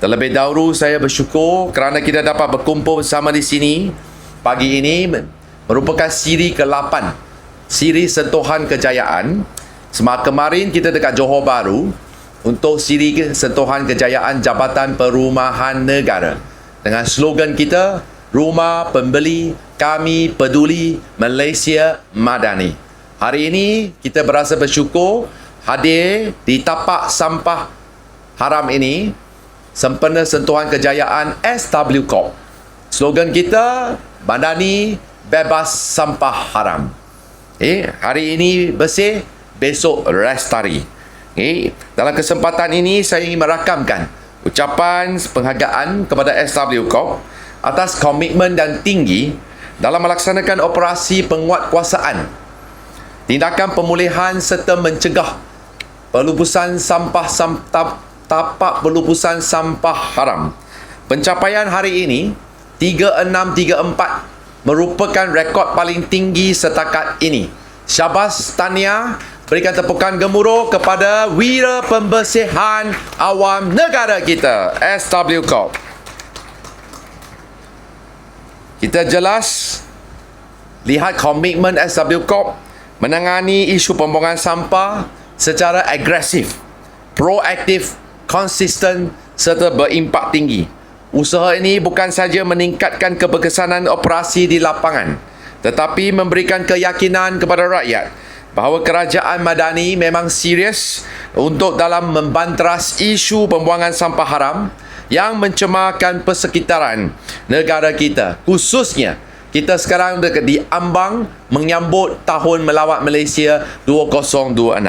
Terlebih dahulu saya bersyukur kerana kita dapat berkumpul bersama di sini pagi ini merupakan siri ke-8 siri sentuhan kejayaan. Semalam kemarin kita dekat Johor Bahru untuk siri sentuhan kejayaan Jabatan Perumahan Negara dengan slogan kita Rumah Pembeli Kami Peduli Malaysia Madani. Hari ini kita berasa bersyukur hadir di tapak sampah haram ini sempena sentuhan kejayaan SW Corp. Slogan kita, Bandani bebas sampah haram. Eh, hari ini bersih, besok restari. Eh, dalam kesempatan ini saya ingin merakamkan ucapan penghargaan kepada SW Corp atas komitmen dan tinggi dalam melaksanakan operasi penguatkuasaan tindakan pemulihan serta mencegah pelupusan sampah sampah tapak pelupusan sampah haram. Pencapaian hari ini 3634 merupakan rekod paling tinggi setakat ini. Syabas Tania berikan tepukan gemuruh kepada Wira Pembersihan Awam Negara kita SW Corp. Kita jelas lihat komitmen SW Corp menangani isu pembuangan sampah secara agresif, proaktif konsisten serta berimpak tinggi. Usaha ini bukan saja meningkatkan keberkesanan operasi di lapangan tetapi memberikan keyakinan kepada rakyat bahawa kerajaan Madani memang serius untuk dalam membanteras isu pembuangan sampah haram yang mencemarkan persekitaran negara kita khususnya kita sekarang dekat di ambang menyambut tahun melawat Malaysia 2026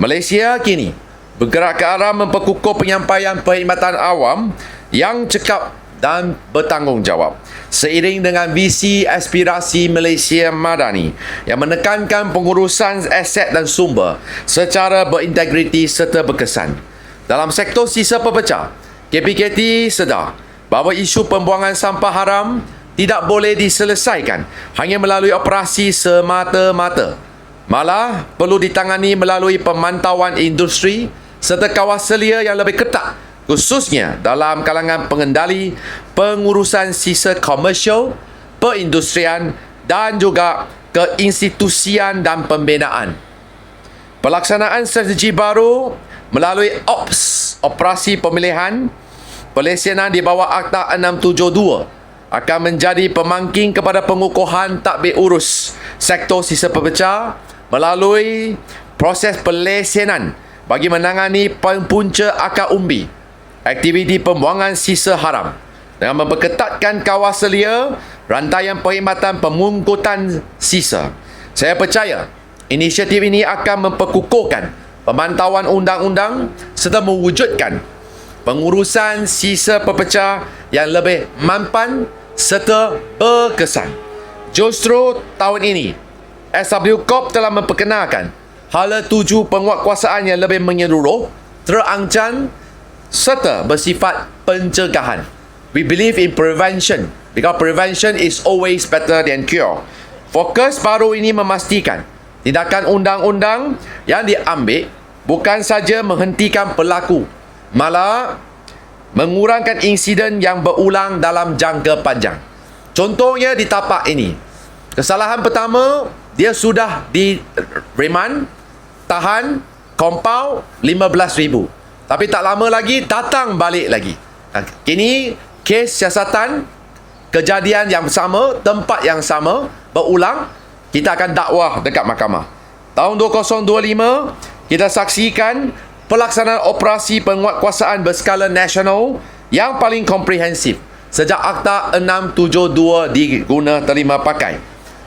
Malaysia kini bergerak ke arah memperkukuh penyampaian perkhidmatan awam yang cekap dan bertanggungjawab seiring dengan visi aspirasi Malaysia Madani yang menekankan pengurusan aset dan sumber secara berintegriti serta berkesan. Dalam sektor sisa pepecah, KPKT sedar bahawa isu pembuangan sampah haram tidak boleh diselesaikan hanya melalui operasi semata-mata. Malah perlu ditangani melalui pemantauan industri serta kawaselia yang lebih ketat khususnya dalam kalangan pengendali pengurusan sisa komersial, perindustrian dan juga keinstitusian dan pembinaan. Pelaksanaan strategi baru melalui OPS, Operasi Pemilihan, Pelesianan di bawah Akta 672 akan menjadi pemangking kepada pengukuhan takbir urus sektor sisa pepecah melalui proses pelesianan bagi menangani punca akar umbi aktiviti pembuangan sisa haram dengan memperketatkan kawaselia rantaian perkhidmatan pemungkutan sisa. Saya percaya inisiatif ini akan memperkukuhkan pemantauan undang-undang serta mewujudkan pengurusan sisa pepecah yang lebih mampan serta berkesan. Justru tahun ini, SW Corp telah memperkenalkan hala tuju penguatkuasaan yang lebih menyeluruh, terancam serta bersifat pencegahan. We believe in prevention because prevention is always better than cure. Fokus baru ini memastikan tindakan undang-undang yang diambil bukan saja menghentikan pelaku, malah mengurangkan insiden yang berulang dalam jangka panjang. Contohnya di tapak ini. Kesalahan pertama, dia sudah di remand tahan kompau 15,000. Tapi tak lama lagi datang balik lagi. Kini kes siasatan kejadian yang sama, tempat yang sama berulang, kita akan dakwah dekat mahkamah. Tahun 2025 kita saksikan pelaksanaan operasi penguatkuasaan berskala nasional yang paling komprehensif sejak Akta 672 diguna terima pakai.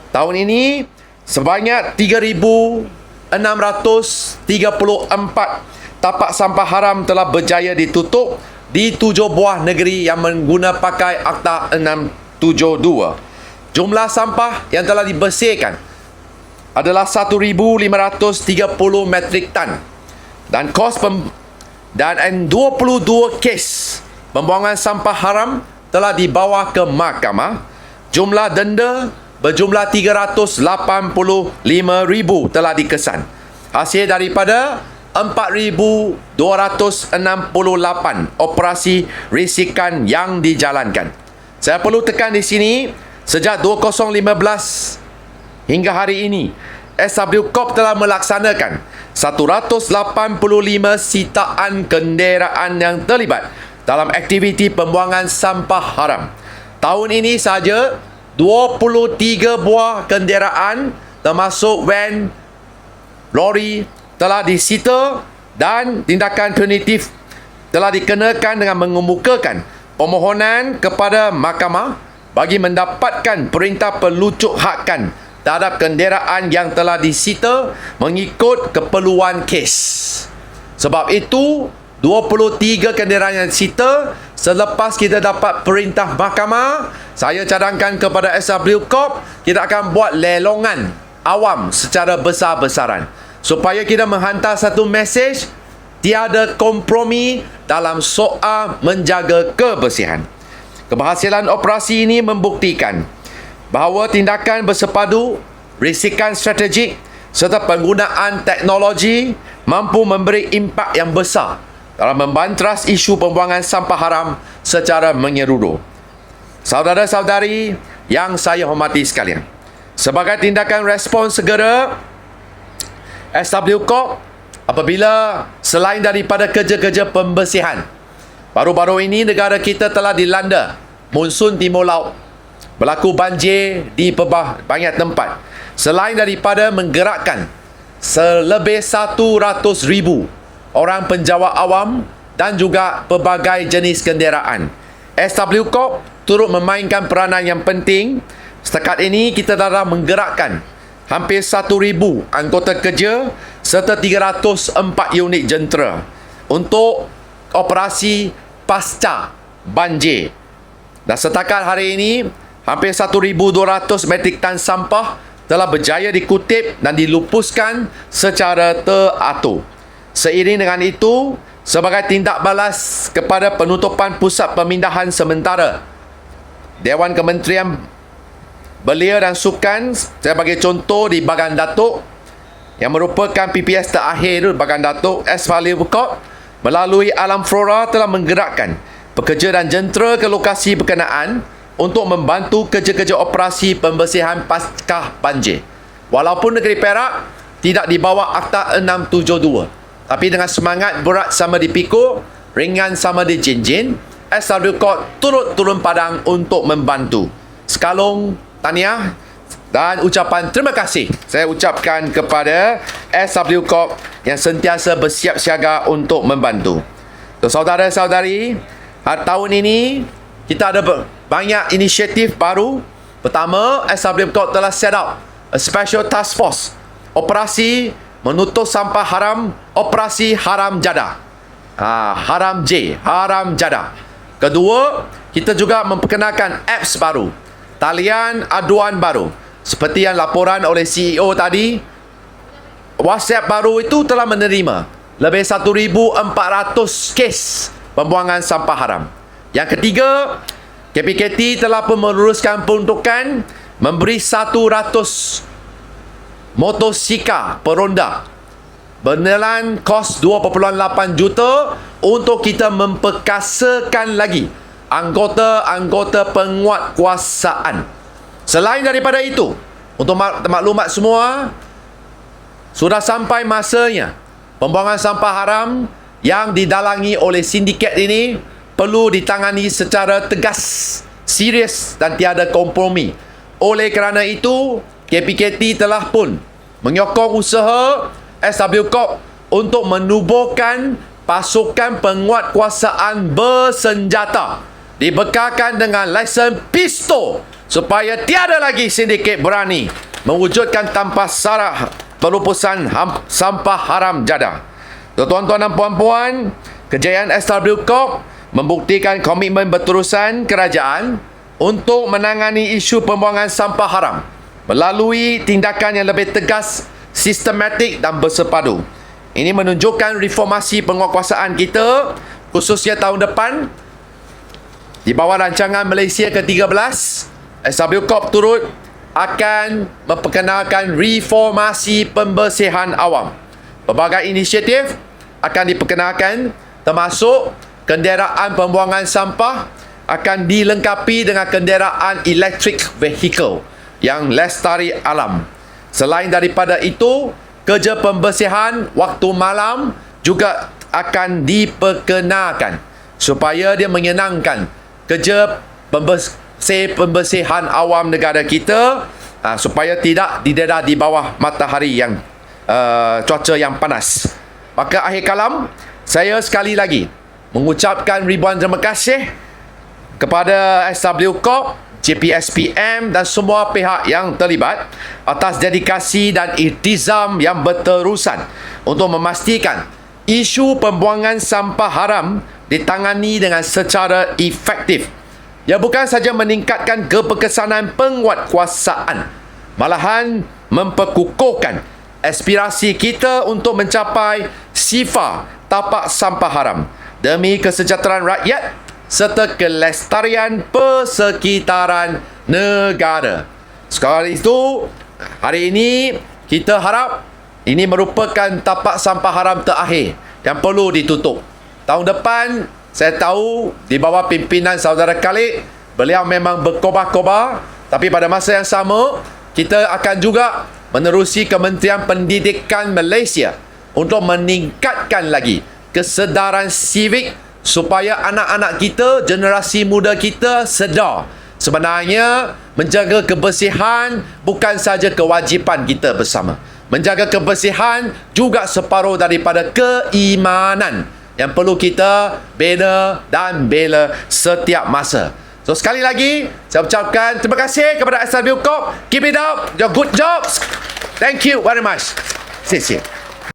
Tahun ini sebanyak 3000 634 tapak sampah haram telah berjaya ditutup di tujuh buah negeri yang mengguna pakai Akta 672. Jumlah sampah yang telah dibersihkan adalah 1,530 metrik tan dan kos pem dan 22 kes pembuangan sampah haram telah dibawa ke mahkamah. Jumlah denda berjumlah 385,000 telah dikesan. Hasil daripada 4,268 operasi risikan yang dijalankan. Saya perlu tekan di sini, sejak 2015 hingga hari ini, SW Corp telah melaksanakan 185 sitaan kenderaan yang terlibat dalam aktiviti pembuangan sampah haram. Tahun ini saja 23 buah kenderaan termasuk van, lori telah disita dan tindakan punitif telah dikenakan dengan mengemukakan permohonan kepada mahkamah bagi mendapatkan perintah pelucuk hakkan terhadap kenderaan yang telah disita mengikut keperluan kes. Sebab itu, 23 kenderaan yang disita selepas kita dapat perintah mahkamah, saya cadangkan kepada SW Corp, kita akan buat lelongan awam secara besar-besaran supaya kita menghantar satu mesej tiada kompromi dalam soal menjaga kebersihan. Keberhasilan operasi ini membuktikan bahawa tindakan bersepadu, risikan strategik serta penggunaan teknologi mampu memberi impak yang besar dalam membantras isu pembuangan sampah haram secara menyeluruh. Saudara-saudari yang saya hormati sekalian, sebagai tindakan respon segera SW Corp apabila selain daripada kerja-kerja pembersihan baru-baru ini negara kita telah dilanda monsun timur laut berlaku banjir di pebah banyak tempat selain daripada menggerakkan selebih 100 ribu orang penjawat awam dan juga pelbagai jenis kenderaan SW Corp turut memainkan peranan yang penting setakat ini kita telah menggerakkan hampir 1,000 anggota kerja serta 304 unit jentera untuk operasi pasca banjir. Dan setakat hari ini, hampir 1,200 metrik tan sampah telah berjaya dikutip dan dilupuskan secara teratur. Seiring dengan itu, sebagai tindak balas kepada penutupan pusat pemindahan sementara, Dewan Kementerian belia dan sukan saya bagi contoh di Bagan Datuk yang merupakan PPS terakhir Bagan Datuk S. Fali Bukot melalui Alam Flora telah menggerakkan pekerja dan jentera ke lokasi berkenaan untuk membantu kerja-kerja operasi pembersihan pasca banjir. Walaupun negeri Perak tidak dibawa Akta 672 tapi dengan semangat berat sama di Piko, ringan sama di Jinjin, SW Court turut turun padang untuk membantu. Sekalung tahniah dan ucapan terima kasih saya ucapkan kepada SW Corp yang sentiasa bersiap siaga untuk membantu. So, saudara-saudari, tahun ini kita ada banyak inisiatif baru. Pertama, SW Corp telah set up a special task force operasi menutup sampah haram, operasi haram jada. Ha, haram J, haram jada. Kedua, kita juga memperkenalkan apps baru talian aduan baru seperti yang laporan oleh CEO tadi WhatsApp baru itu telah menerima lebih 1400 kes pembuangan sampah haram yang ketiga KPKT telah pun meluruskan peruntukan memberi 100 motosikal peronda bernilai kos 2.8 juta untuk kita memperkasakan lagi anggota-anggota penguat kuasaan. Selain daripada itu, untuk maklumat semua, sudah sampai masanya pembuangan sampah haram yang didalangi oleh sindiket ini perlu ditangani secara tegas, serius dan tiada kompromi. Oleh kerana itu, KPKT telah pun menyokong usaha SW Corp untuk menubuhkan pasukan penguat kuasaan bersenjata dibekalkan dengan lesen pistol supaya tiada lagi sindiket berani mewujudkan tanpa sarah pelupusan ham, sampah haram jadah. Tuan-tuan dan puan-puan, kejayaan SW Corp membuktikan komitmen berterusan kerajaan untuk menangani isu pembuangan sampah haram melalui tindakan yang lebih tegas, sistematik dan bersepadu. Ini menunjukkan reformasi penguatkuasaan kita khususnya tahun depan di bawah rancangan Malaysia ke-13, SW Corp turut akan memperkenalkan reformasi pembersihan awam Berbagai inisiatif akan diperkenalkan termasuk kenderaan pembuangan sampah akan dilengkapi dengan kenderaan electric vehicle yang lestari alam. Selain daripada itu, kerja pembersihan waktu malam juga akan diperkenalkan supaya dia menyenangkan kerja pembersih pembersihan awam negara kita uh, supaya tidak didedah di bawah matahari yang uh, cuaca yang panas. Maka akhir kalam, saya sekali lagi mengucapkan ribuan terima kasih kepada SW Corp, JPSPM dan semua pihak yang terlibat atas dedikasi dan iktizam yang berterusan untuk memastikan isu pembuangan sampah haram ditangani dengan secara efektif. Ia bukan saja meningkatkan keperkesanan penguatkuasaan, malahan memperkukuhkan aspirasi kita untuk mencapai sifar tapak sampah haram demi kesejahteraan rakyat serta kelestarian persekitaran negara. Sekali itu, hari ini kita harap ini merupakan tapak sampah haram terakhir yang perlu ditutup. Tahun depan, saya tahu di bawah pimpinan saudara Khalid, beliau memang berkobar-kobar tapi pada masa yang sama, kita akan juga menerusi Kementerian Pendidikan Malaysia untuk meningkatkan lagi kesedaran sivik supaya anak-anak kita, generasi muda kita sedar sebenarnya menjaga kebersihan bukan saja kewajipan kita bersama. Menjaga kebersihan juga separuh daripada keimanan yang perlu kita bina dan bela setiap masa. So sekali lagi saya ucapkan terima kasih kepada SW Corp. Keep it up. Your good jobs. Thank you very much. 谢谢。